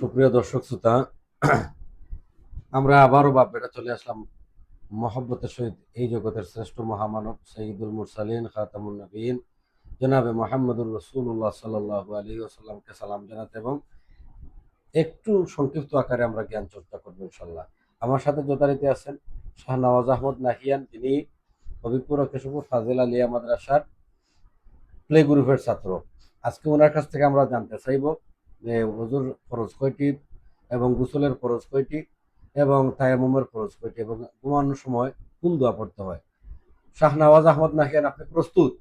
সুপ্রিয় দর্শক শ্রোতা, আমরা আবারও বাপ বেটা চলে আসলাম মহব্বতের সহিত। এই জগতের শ্রেষ্ঠ মহামানব সঈদুল মুরসালিন খাতামুল নবীন। জনাবে মোহাম্মদুর রসুল্লাহ সাল্লাহ আলী আসাল্লামকে সালাম জানাতে এবং একটু সংক্ষিপ্ত আকারে আমরা জ্ঞান চর্চা করব ইনশাল্লাহ আমার সাথে যথারীতি আছেন শাহনওয়াজ আহমদ নাহিয়ান। তিনি হবিপুর কেশবপুর ফাজিল আলিয়া মাদ্রাসার প্লে গ্রুপের ছাত্র। আজকে ওনার কাছ থেকে আমরা জানতে চাইব হুজুর ফরজ কয়টি এবং গোসলের ফরজ কয়টি এবং তায়ামুমের ফরজ কয়টি এবং ঘুমানোর সময় কোন দোয়া পড়তে হয়? শাহনওয়াজ আহমদ নাহিয়ান আপনি প্রস্তুত?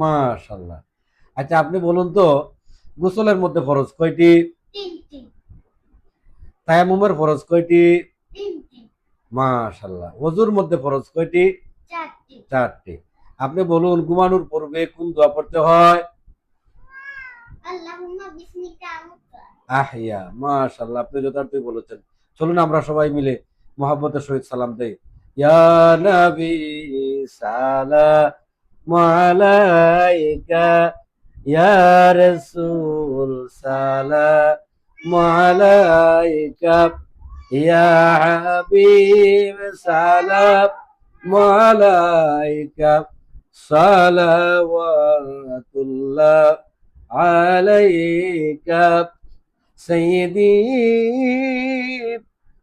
মাশাল্লাহ আচ্ছা আপনি বলুন তো গোসলের মধ্যে ফরজ কয়টি? তায়ামুমের ফরজ কয়টি? মাশাল্লাহ ওজুর মধ্যে ফরজ কয়টি? চারটি। আপনি বলুন ঘুমানোর পূর্বে কোন দোয়া পড়তে হয়? আহিয়া মাশাল্লাহ আপনি যথার্থই বলেছেন। চলুন আমরা সবাই মিলে মোহাম্মতের সহিত সালাম দেই। ইয়া নবী সালাম আলাইকা ইয়া রাসূল সালাম আলাইকা ইয়া হাবিব সালাম আলাইকা সালাওয়াতুল্লাহ। عليك سيدي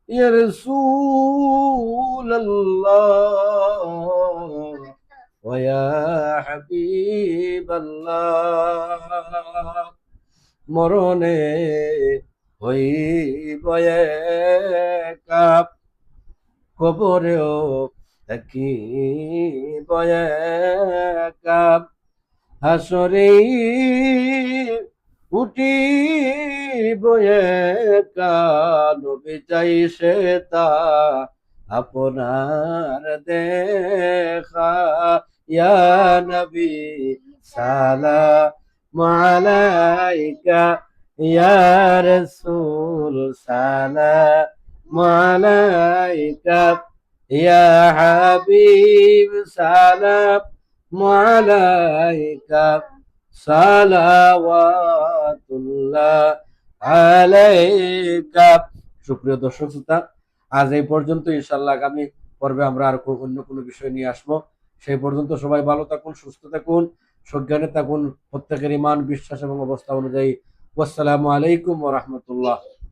يا رسول الله ويا حبيب الله মরণে হইব কাপ কবরেও থাকিব কাপ হাসরে উঠি বয়ে কানবে চাইছে তা আপনার দেখা, ইয়া নবী সালা মালাইকা ইয়া রাসূল সালা মালাইকা ইয়া হাবিব সালাম। সুপ্রিয় দর্শক শ্রোতা, আজ এই পর্যন্ত ইনশাল্লাহ আগামী পর্বে আমরা আর অন্য কোনো বিষয় নিয়ে আসব। সেই পর্যন্ত সবাই ভালো থাকুন, সুস্থ থাকুন, সজ্ঞানে থাকুন, প্রত্যেকের ইমান বিশ্বাস এবং অবস্থা অনুযায়ী। আসসালামু আলাইকুম রহমতুল্লাহ।